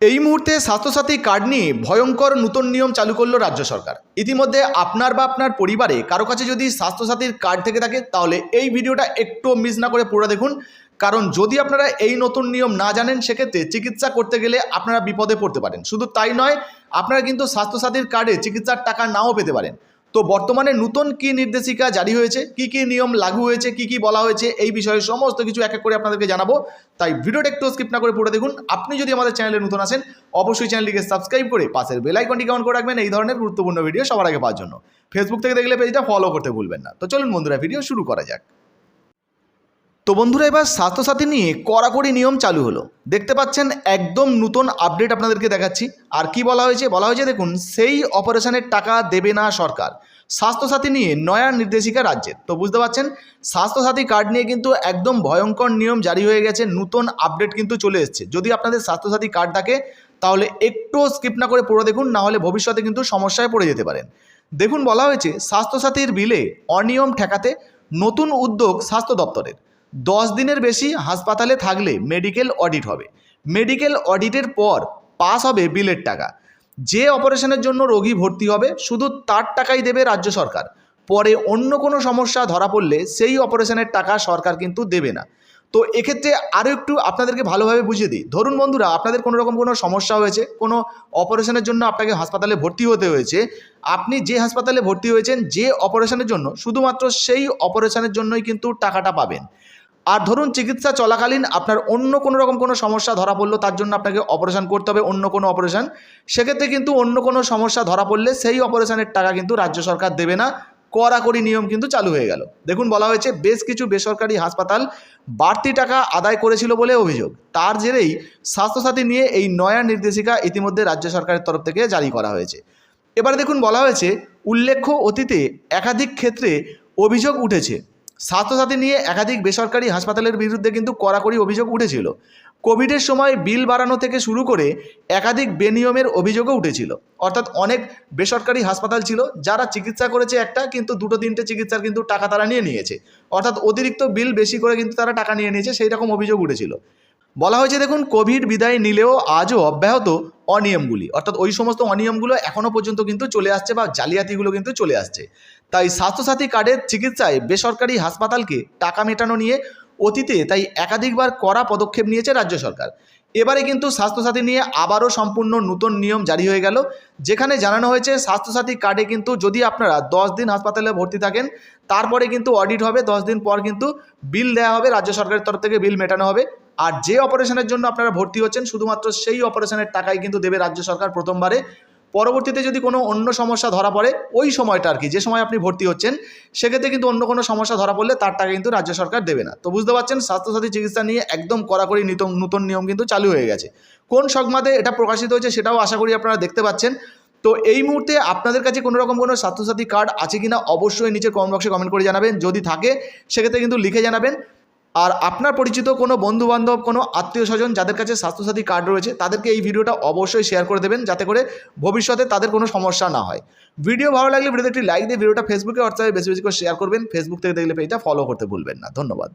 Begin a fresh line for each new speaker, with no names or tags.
এই মুহূর্তে স্বাস্থ্যসাথী কার্ড নিয়ে ভয়ঙ্কর নতুন নিয়ম চালু করল রাজ্য সরকার। ইতিমধ্যে আপনার বা আপনার পরিবারে কারও কাছে যদি স্বাস্থ্যসাথীর কার্ড থেকে থাকে, তাহলে এই ভিডিওটা একটু মিস না করে পুরো দেখুন। কারণ যদি আপনারা এই নতুন নিয়ম না জানেন, সেক্ষেত্রে চিকিৎসা করতে গেলে আপনারা বিপদে পড়তে পারেন। শুধু তাই নয়, আপনারা কিন্তু স্বাস্থ্যসাথীর কার্ডে চিকিৎসার টাকা নাও পেতে পারেন। তো বর্তমানে নতুন কি নির্দেশিকা জারি হয়েছে? কি কি নিয়ম লাগু হয়েছে? কি কি বলা হয়েছে? এই বিষয়ে সমস্ত কিছু এক এক করে আপনাদেরকে জানাব। তাই ভিডিওটা একটু স্কিপ না করে পড়ে দেখুন। আপনি যদি আমাদের চ্যানেলে নতুন আসেন, অবশ্যই চ্যানেলটিকে সাবস্ক্রাইব করে পাশের বেলাইকনটি কেমন করে রাখবেন এই ধরনের গুরুত্বপূর্ণ ভিডিও সবার আগে পাওয়ার জন্য। ফেসবুক থেকে দেখলে পেজটা ফলো করতে ভুলবেন না। তো চলুন বন্ধুরা ভিডিও শুরু করা যাক। তো বন্ধুরা, এবার স্বাস্থ্যসাথী নিয়ে কড়াকড়ি নিয়ম চালু হলো। দেখতে পাচ্ছেন, একদম নতুন আপডেট আপনাদেরকে দেখাচ্ছি। আর কি বলা হয়েছে? বলা হয়েছে, দেখুন, সেই অপারেশনের টাকা দেবে না সরকার। স্বাস্থ্যসাথী নিয়ে নয়া নির্দেশিকা রাজ্যের। তো বুঝতে পারছেন, স্বাস্থ্যসাথী কার্ড নিয়ে কিন্তু একদম ভয়ঙ্কর নিয়ম জারি হয়ে গেছে, নতুন আপডেট কিন্তু চলে এসছে। যদি আপনাদের স্বাস্থ্যসাথী কার্ড থাকে, তাহলে একটু স্কিপ না করে পুরো দেখুন, না হলে ভবিষ্যতে কিন্তু সমস্যায় পড়ে যেতে পারেন। দেখুন, বলা হয়েছে, স্বাস্থ্যসাথীর বিলে অনিয়ম ঠেকাতে নতুন উদ্যোগ স্বাস্থ্য দপ্তরের। দশ দিনের বেশি হাসপাতালে থাকলে মেডিকেল অডিট হবে। মেডিকেল অডিটের পর পাস হবে বিলের টাকা। যে অপারেশনের জন্য রোগী ভর্তি হবে, শুধু তার টাকাই দেবে রাজ্য সরকার। পরে অন্য কোনো সমস্যা ধরা পড়লে সেই অপারেশনের টাকা সরকার কিন্তু দেবে না। তো এক্ষেত্রে আরও একটু আপনাদেরকে ভালোভাবে বুঝিয়ে দিই। ধরুন বন্ধুরা, আপনাদের কোনো রকম কোনো সমস্যা হয়েছে, কোনো অপারেশনের জন্য আপনাকে হাসপাতালে ভর্তি হতে হয়েছে, আপনি যে হাসপাতালে ভর্তি হয়েছেন যে অপারেশনের জন্য, শুধুমাত্র সেই অপারেশনের জন্যই কিন্তু টাকাটা পাবেন। আর ধরুন চিকিৎসা চলাকালীন আপনার অন্য কোনো রকম কোনো সমস্যা ধরা পড়ল, তার জন্য আপনাকে অপারেশন করতে হবে, অন্য কোনো অপারেশন সেক্ষেত্রে কিন্তু অন্য কোনো সমস্যা ধরা পড়লে সেই অপারেশনের টাকা কিন্তু রাজ্য সরকার দেবে না। কড়াকড়ি নিয়ম কিন্তু চালু হয়ে গেল। দেখুন, বলা হয়েছে, বেশ কিছু বেসরকারি হাসপাতাল বাড়তি টাকা আদায় করেছিল বলে অভিযোগ। তার জেরেই স্বাস্থ্যসাথী নিয়ে এই নয়া নির্দেশিকা ইতিমধ্যে রাজ্য সরকারের তরফ থেকে জারি করা হয়েছে। এবারে দেখুন, বলা হয়েছে, উল্লেখ্য অতীতে একাধিক ক্ষেত্রে অভিযোগ উঠেছে। স্বাস্থ্যসাথী নিয়ে একাধিক বেসরকারি হাসপাতালের বিরুদ্ধে কিন্তু কড়াকড়ি অভিযোগ উঠেছিল। কোভিডের সময় বিল বাড়ানো থেকে শুরু করে একাধিক বেনিয়মের অভিযোগও উঠেছিল। অর্থাৎ অনেক বেসরকারি হাসপাতাল ছিল যারা চিকিৎসা করেছে একটা, কিন্তু দুটো, তিনটে চিকিৎসার কিন্তু টাকা তারা নিয়ে নিয়েছে। অর্থাৎ অতিরিক্ত বিল বেশি করে কিন্তু তারা টাকা নিয়ে নিয়েছে সেই রকম অভিযোগ উঠেছিল। বলা হয়েছে, দেখুন, কোভিড বিদায় নিলেও আজও অব্যাহত অনিয়মগুলি। অর্থাৎ ওই সমস্ত অনিয়মগুলো এখনও পর্যন্ত কিন্তু চলে আসছে বা জালিয়াতিগুলো কিন্তু চলে আসছে। তাই স্বাস্থ্যসাথী কার্ডের চিকিৎসায় বেসরকারি হাসপাতালকে টাকা মেটানো নিয়ে অতীতে তাই একাধিকবার কড়া পদক্ষেপ নিয়েছে রাজ্য সরকার। এবারে কিন্তু স্বাস্থ্যসাথী নিয়ে আবারও সম্পূর্ণ নতুন নিয়ম জারি হয়ে গেল, যেখানে জানানো হয়েছে, স্বাস্থ্যসাথী কার্ডে কিন্তু যদি আপনারা দশ দিন হাসপাতালে ভর্তি থাকেন, তারপরে কিন্তু অডিট হবে, দশ দিন পর কিন্তু বিল দেওয়া হবে, রাজ্য সরকারের তরফ থেকে বিল মেটানো হবে। আর যে অপারেশনের জন্য আপনারা ভর্তি হচ্ছেন, শুধুমাত্র সেই অপারেশনের টাকাই কিন্তু দেবে রাজ্য সরকার প্রথমবারে। পরবর্তীতে যদি কোনো অন্য সমস্যা ধরা পড়ে, ওই সময়টা আর কি, যে সময় আপনি ভর্তি হচ্ছেন, সেক্ষেত্রে কিন্তু অন্য কোনো সমস্যা ধরা পড়লে তার টাকা কিন্তু রাজ্য সরকার দেবে না। তো বুঝতে পারছেন, স্বাস্থ্যসাথী চিকিৎসা নিয়ে একদম কড়াকড়ি নতুন নতুন নিয়ম কিন্তু চালু হয়ে গেছে। কোন সংবাদে এটা প্রকাশিত হয়েছে সেটাও আশা করি আপনারা দেখতে পাচ্ছেন। তো এই মুহূর্তে আপনাদের কাছে কোনো রকম কোনো স্বাস্থ্যসাথী কার্ড আছে কিনা, অবশ্যই নিচে কমেন্ট বক্সে কমেন্ট করে জানাবেন। যদি থাকে, সেক্ষেত্রে কিন্তু লিখে জানাবেন। আর আপনার পরিচিত কোনো বন্ধুবান্ধব, কোনো আত্মীয় স্বজন যাদের কাছে স্বাস্থ্যসাথী কার্ড রয়েছে, তাদেরকে এই ভিডিওটা অবশ্যই শেয়ার করে দেবেন যাতে করে ভবিষ্যতে তাদের কোনো সমস্যা না হয়। ভিডিও ভালো লাগলে ভিডিওতে একটি লাইক দিয়ে ভিডিওটা ফেসবুকে হোয়াটসঅ্যাপে বেশি বেশি করে শেয়ার করবেন। ফেসবুক থেকে দেখলে পেজটা ফলো করতে ভুলবেন না। ধন্যবাদ।